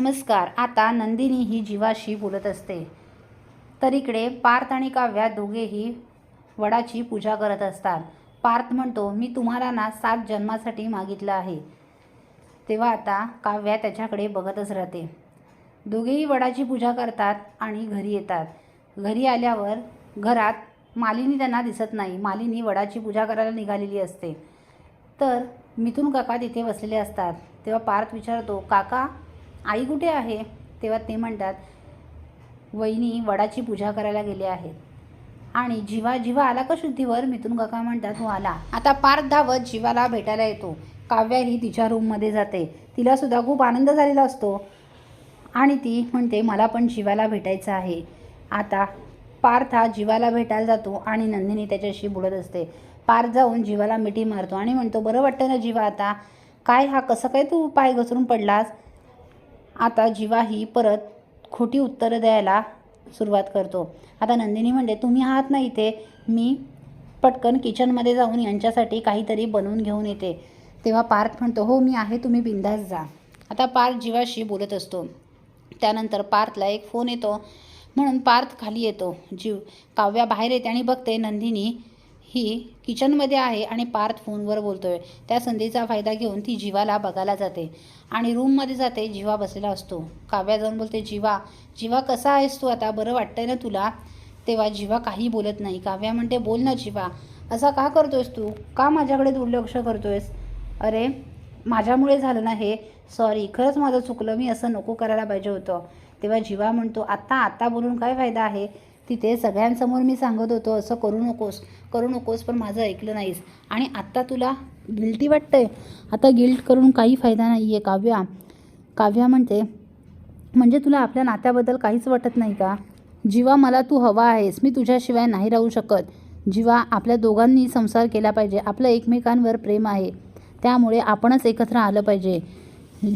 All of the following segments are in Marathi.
नमस्कार. आता नंदिनी ही जीवाशी बोलत असते. तर इकडे पार्थ आणि काव्या दोघेही वडाची पूजा करत असतात. पार्थ म्हणतो मी तुम्हाला ना सात जन्मासाठी मागितलं आहे. तेव्हा आता काव्या त्याच्याकडे बघतच राहते. दोघेही वडाची पूजा करतात आणि घरी येतात. घरी आल्यावर घरात मालिनी त्यांना दिसत नाही. मालिनी वडाची पूजा करायला निघालेली असते. तर मिथून काका तिथे बसलेले असतात. तेव्हा पार्थ विचारतो काका आई कुठे आहे? तेव्हा ते म्हणतात वहिनी वडाची पूजा करायला गेले आहेत. आणि जीवा जीवा आला का शुद्धीवर? मिथून काका म्हणतात हो आला. आता पार्थ धावत जीवाला भेटायला येतो. काव्या ही तिच्या रूममध्ये जाते. तिलासुद्धा खूप आनंद झालेला असतो. आणि ती म्हणते मला पण जीवाला भेटायचं आहे. आता पार्थ हा जीवाला भेटायला जातो आणि नंदिनी त्याच्याशी बोलत असते. पार्थ जाऊन जीवाला मिठी मारतो आणि म्हणतो बरं वाटतं ना जीवा आता? काय हा कसं काय तू पाय घसरून पडलास? आता जीवा ही परत खोटी उत्तरं द्यायला सुरुवात करतो. आता नंदिनी म्हणते तुम्ही आहात ना इथे? मी पटकन किचनमध्ये जाऊन यांच्यासाठी काहीतरी बनवून घेऊन येते. तेव्हा पार्थ म्हणतो हो मी आहे तुम्ही बिंदास जा. आता पार्थ जीवाशी बोलत असतो. त्यानंतर पार्थला एक फोन येतो. म्हणून पार्थ खाली येतो. जीव काव्या बाहेर येते आणि बघते नंदिनी ही किचनमध्ये आहे आणि पार्थ फोनवर बोलतोय. त्या संधीचा फायदा घेऊन ती जीवाला बघायला जाते आणि रूममध्ये जाते जीवा बसलेला असतो. काव्या जाऊन बोलते जीवा जीवा कसा आहेस तू आता? बरं वाटतंय ना तुला? तेव्हा जीवा काही बोलत नाही. काव्या म्हणते बोल ना जीवा असा का करतोयस तू? का माझ्याकडे दुर्लक्ष करतोयस? अरे माझ्यामुळे झालं ना हे? सॉरी खरंच माझं चुकलं. मी असं नको करायला पाहिजे होतं. तेव्हा जीवा म्हणतो आत्ता आत्ता बोलून काय फायदा आहे? तिथे सगळ्यांसमोर मी सांगत होतो असं करू नकोस करू नकोस पण माझं ऐकलं नाहीस. आणि आत्ता तुला गिल्टी वाटतंय? आता गिल्ट करून काही फायदा नाही आहे काव्या. काव्या म्हणते म्हणजे तुला आपल्या नात्याबद्दल काहीच वाटत नाही का? जीवा मला तू हवा आहेस. मी तुझ्याशिवाय नाही राहू शकत. जीवा आपल्या दोघांनी संसार केला पाहिजे. आपलं एकमेकांवर प्रेम आहे. त्यामुळे आपणच एकत्र आलं पाहिजे.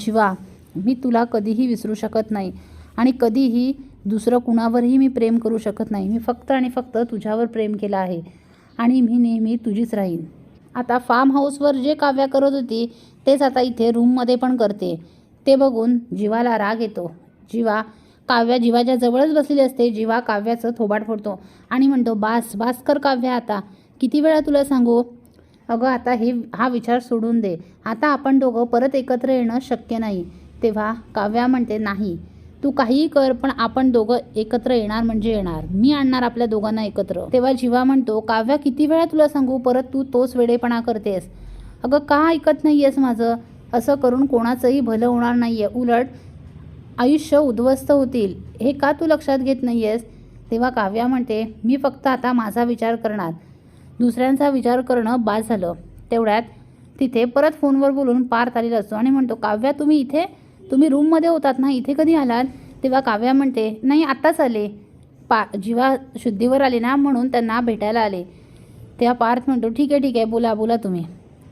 जीवा मी तुला कधीही विसरू शकत नाही. आणि कधीही दुसरं कुणावरही मी प्रेम करू शकत नाही. मी फक्त आणि फक्त तुझ्यावर प्रेम केलं आहे आणि मी नेहमी तुझीच राहीन. आता फार्म हाऊसवर जे काव्या करत होती तेच आता इथे रूममध्ये पण करते. ते बघून जीवाला राग येतो. जीवा काव्या जीवाच्या जवळच बसलेली असते. जीवा काव्याचं थोबाड फोडतो आणि म्हणतो बास बास कर काव्या आता. किती वेळा तुला सांगू? अगं आता हे हा विचार सोडून दे. आता आपण दोघं परत एकत्र येणं शक्य नाही. तेव्हा काव्या म्हणते नाही. तू काहीही कर पण आपण दोघं एकत्र येणार म्हणजे येणार. मी आणणार आपल्या दोघांना एकत्र. तेव्हा जीवा म्हणतो काव्या किती वेळा तुला सांगू परत तू तोच वेडेपणा करतेस. अगं का ऐकत नाही आहेस माझं? असं करून कोणाचंही भलं होणार नाही आहे उलट आयुष्य उद्ध्वस्त होतील. हे का तू लक्षात घेत नाही आहेस तेव्हा काव्या म्हणते मी फक्त आता माझा विचार करणार. दुसऱ्यांचा विचार करणं बाद झालं. तेवढ्यात तिथे परत फोनवर बोलून पार्थ आलेला असतो आणि म्हणतो काव्या तुम्ही इथे? तुम्ही रूममध्ये होतात ना इथे कधी आलात? तेव्हा काव्या म्हणते नाही आत्ताच आले. पा जीवा शुद्धीवर आले ना म्हणून त्यांना भेटायला आले. तेव्हा पार्थ म्हणतो ठीक आहे ठीक आहे बोला बोला तुम्ही.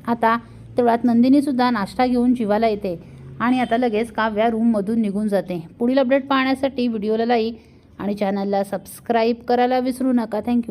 आता तेवढ्यात नंदिनीसुद्धा नाश्ता घेऊन जीवाला येते आणि आता लगेच काव्या रूममधून निघून जाते. पुढील अपडेट पाहण्यासाठी व्हिडिओला लाईक आणि चॅनलला सबस्क्राईब करायला विसरू नका. थँक्यू